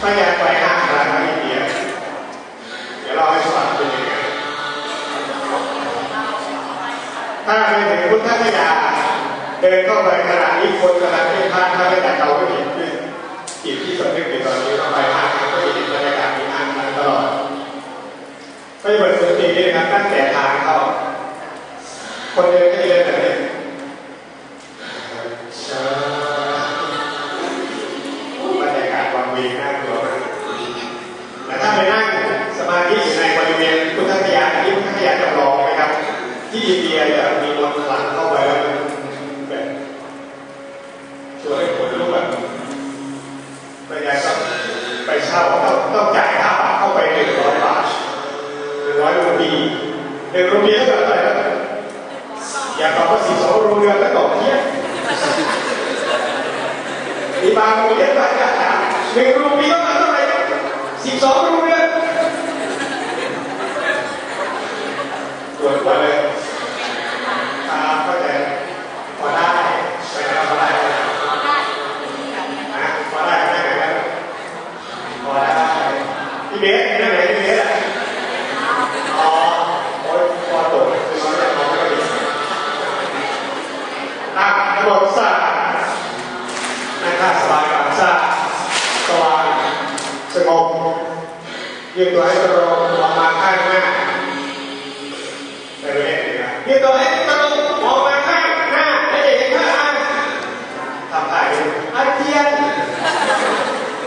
ถ้าอยากไปห้างร้านอินเดียเดี๋ยวเราให้ฟังเป็นยังไงถ้าไปถึงพุทธคยาเดินเข้าไปขณะนี้คนกำลังเพ่นพ่านถ้าไม่แต่เราก็เห็นขึ้นจิตที่สำนึกในตอนนี้เข้าไปห้างก็จะเห็นบรรยากาศมีห้างนั้นตลอดก็จะเปิดสตินี่นะครับตั้งแต่ทางเข้าคนเดินก็เดินแบ La mujer va a. ยืดตัวให้ตรงวางมาข้างหน้าไปเรื่อยๆนี่ตัวให้ตรงมองมาข้างหน้าให้เห็นข้างหน้าทำได้อาเจียน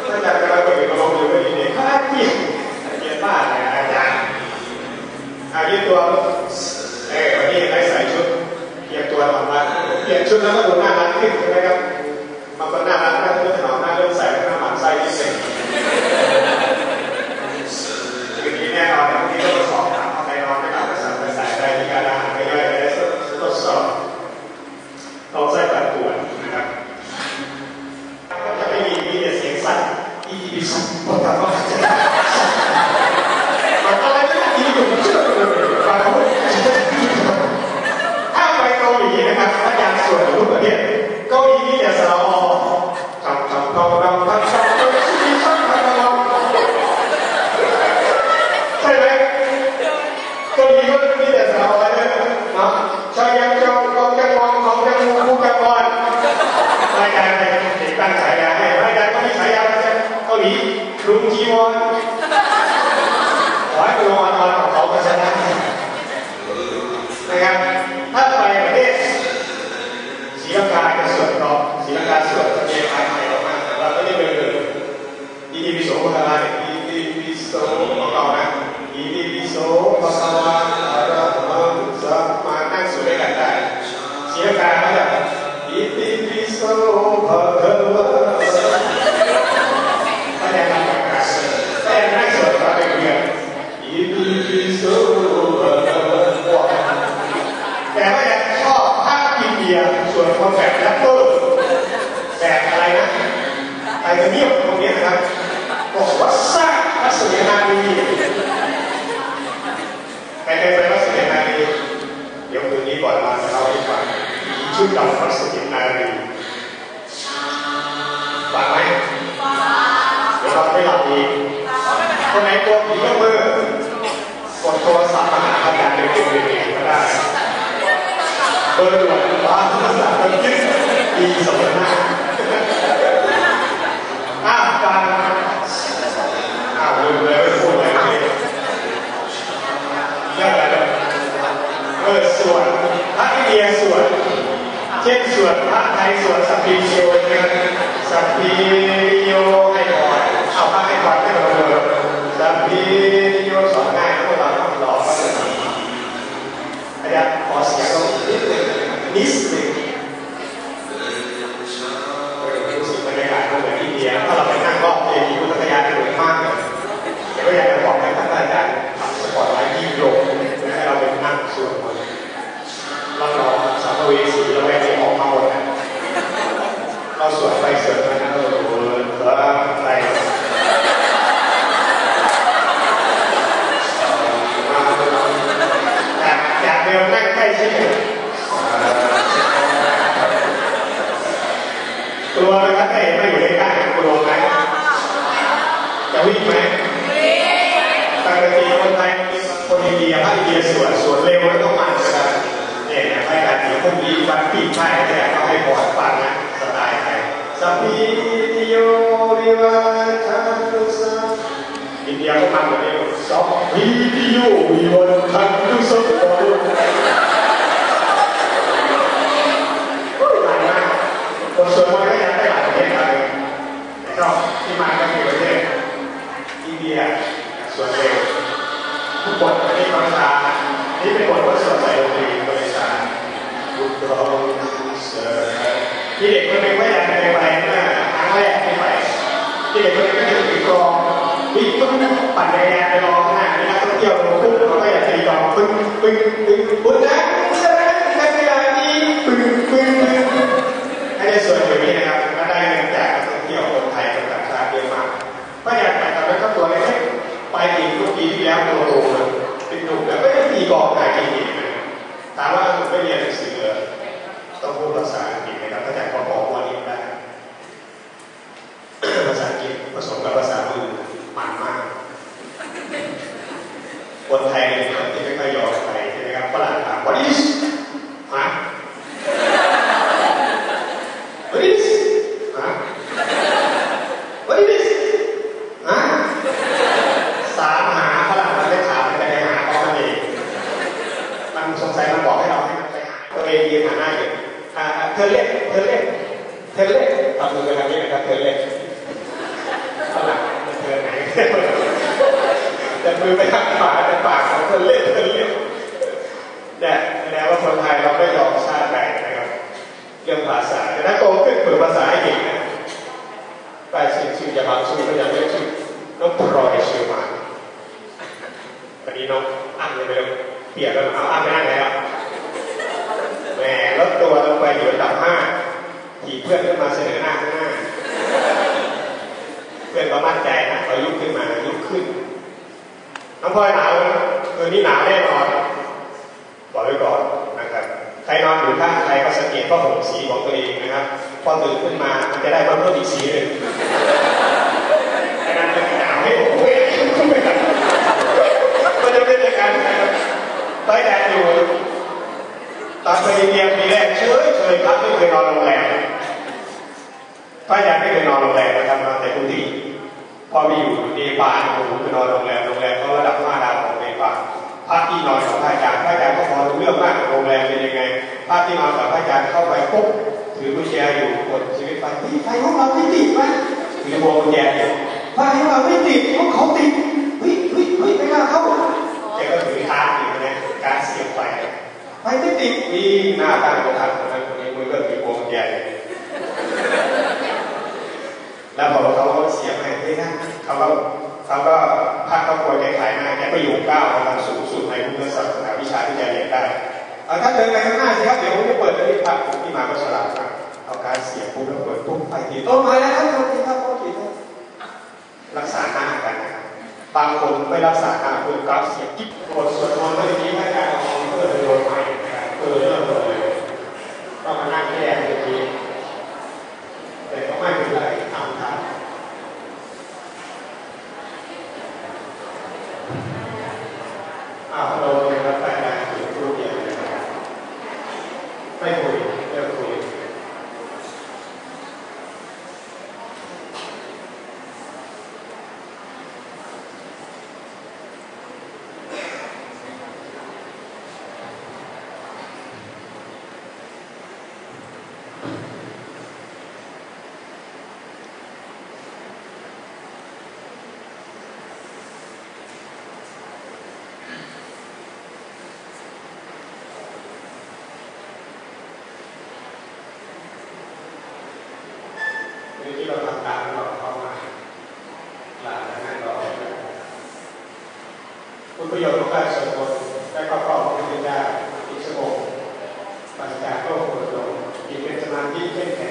ก็จะกำลังเปิดกระโปรงอยู่ไม่ดีเนี่ยอาเจียนอาเจียนบ้าเลยอาจารย์อายืดตัวเออวันนี้ให้ใส่ชุดเตรียมตัวทำบ้านเปลี่ยนชุดแล้วก็ดูหน่ารักขึ้นใช่ไหมครับบางคนน่ารักน่าจะถนอมหน้าเริ่มใส่หน้าหมันไส้ที่เสร็จ on, on. าคอินเดียส่วนคนแบบแรปเปอร์แบบอะไรนะไทเทเนียมตรงนี้นะครับบอกว่าสร้างพระสวยนารีใครเคยไปวัดสุเนารีเดี๋ยวคืนนี้ก่อนมาจะเล่าให้ฟังชุดดำวัดสุเนารีฟังไหมเดี๋ยวเราไม่หลับดีคนไหนกลัวผียกมือกดโทรศัพท์มาหาอาจารย์เด็กเด็กก็ได้เบอร์ด่วนกฤษปีสองพันห้าอ้าวฟังอ้าวลืมเลยไม่พูด tôi là đó là tôi chức đi sổ hai à và à quên đấy quên đấy đây là đây ở sườn hát cái gì sườn trên sườn hát hay sườn sắp đi chiều anh sắp đi yêu ตัวนะครับแต่ไม่อยู่ในกล้าคุณลงไหมจะวิ่งไหมวิ่ปกติคนไทยคนอินเดียภาคอินเดียสวนสวนเร็วแล้วต้องมันนะครับเนี่ยนะไม่การที่พวกนี้วันปีใช่แต่ก็ให้พอดฟังนะสไตล์ไทยสัพพิโยริวัฏทัสสะอินเดียก็ทำแบบนี้สัพพิโยริวั ก็ที่มากประเทศอินเดียส่วดเร็วทุกบทที่ฟังชานี่เป็นบทว่าสดใสดนตรีบริษัทบุตรเสือที่เด็กคนหนึ่งไม่อยากไปไปเมื่อครั้งแรกที่ไปที่เด็กคนหนึ่งก็จะถือกลองวิ่งปึ้งปั่นจักรยานไปรอข้างหน้ามีนักท่องเที่ยวลงปุ๊บเขาก็อยากตีกองปึ้งปึ้งปึ้งบุญนะบุญนะจักรยานนี้ปึ้งปึ้งปึ้งให้ได้ส่วนอย่างนี้นะครับก็ได้เงินจากนักท่องเที่ยวคนไทยคนต่างชาติเยอะมากก็อยากไปตอนนั้นก็ตัวเล็กๆไปอีกทุกปีที่แล้วตัวโตเลยเป็นหนุ่มแล้วไม่ได้ตีกลองหากินอีกนะถามว่าผมไม่เรียนหนังสือเหรอต้องพูดภาษาอังกฤษนะครับเข้าใจพอบอกว่านี้ได้ ภาษาอังกฤษผสมกับภาษามือมันมาก คนไทยเนี่ยที่ไม่ค่อยยอมไปใช่ไหมครับฝรั่งถาม what is ฮะ what is ฮะ what is this ฮะสามหาฝรั่งมันไม่ถามมันไปหาเขามันเองมันสงสัยมันบอกให้เราให้มันไปหาตัวเองยืนหาหน้าอยู่อ่าเธอเล่นเธอเล่นเธอเล่นทำมือไปทางนี้นะครับเธอเล่น ฝรั่งเธอไหนแต่มือไปทางขวาแต่ปากของคนเล่นคนเล่นเนี่ยแสดงว่าคนไทยเราไม่ยอมชาติแบ่งนะครับ เรื่องภาษาแต่ถ้าโตขึ้นฝึกภาษาให้เก่งนะไปชื่อชื่อจะบางชื่อก็ยังเรียกชื่อน้องพลอยเชื่อมาวันนี้น้องอ่านเลยไปเลยเปลี่ยนแล้วเอาอ่านไม่ได้แล้วแหมลดตัวลงไปอยู่อันดับห้าขี่เพื่อนขึ้นมาเสนอหน้าข้างหน้า เพื่อนก็มั่นใจนะพอลุกขึ้นมาลุกขึ้น น้องพลอยหนาวคืนนี้หนาวแน่นอน บอกไว้ก่อนนะครับ ใครนอนอยู่ข้างใครก็สังเกตผ้าห่มสีของตัวเองนะครับ พอตื่นขึ้นมามันจะได้เพิ่มอีกสีหนึ่งดังนั้นจะหนาวให้โอ้ยมันจะเป็นอย่างนั้นนะครับใต้แดดอยู่ตอนไปอินเดียปีแรกเฉยเฉยครับไม่เคยนอนโรงแรมพระอาจารย์ไม่เคยนอนโรงแรมนะครับแต่กุฏิพอไปอยู่เนปาลผมไปนอนโรงแรมโรงแรมเขาระดับห้าดาวของเนปาลภาคที่นอนกับพระอาจารย์พระอาจารย์ก็พอรู้เรื่องมากโรงแรมเป็นยังไงภาคที่นอนกับพระอาจารย์เข้าไปปุ๊บ ถือกุญแจอยู่กดชีวิตไปเฮ้ยไฟของเราไม่ติดไหมถือพวงกุญแจอยู่ไฟของเราไม่ติดเพราะเขาติดเฮ้ยเฮ้ยเฮ้ยไม่กล้าเข้าแกก็ถือทางอยู่นะการเสียบไฟไฟไม่ติดนี่หน้าตา ถ้าเดินไปข้างหน้าสิครับ เดี๋ยวผมจะเปิดที่ภาคผมที่มาก็ฉลาดมากเอาการเสียบปุ๊บแล้วเปิดปุ๊บไปทีต้นไม้แล้วครับโอเคครับโอเคครับรักษาหน้ากันนะครับบางคนไม่รักษาหน้าเพื่อกราฟเสียบกิ๊บบทสวดมนต์เมื่อกี้พระอาจารย์เอาเพื่อโดนใหม่เพื่อเริ่ม ที่เราทำการหลอเข้ามาหลังจากนั้นเราคุณประโยชน์ของการสวดมนต์และก็ครอบพระพุทธเจ้าอิสระปัญญาโลกปวดลงจิตเป็นสมาธิเข้มแข็ง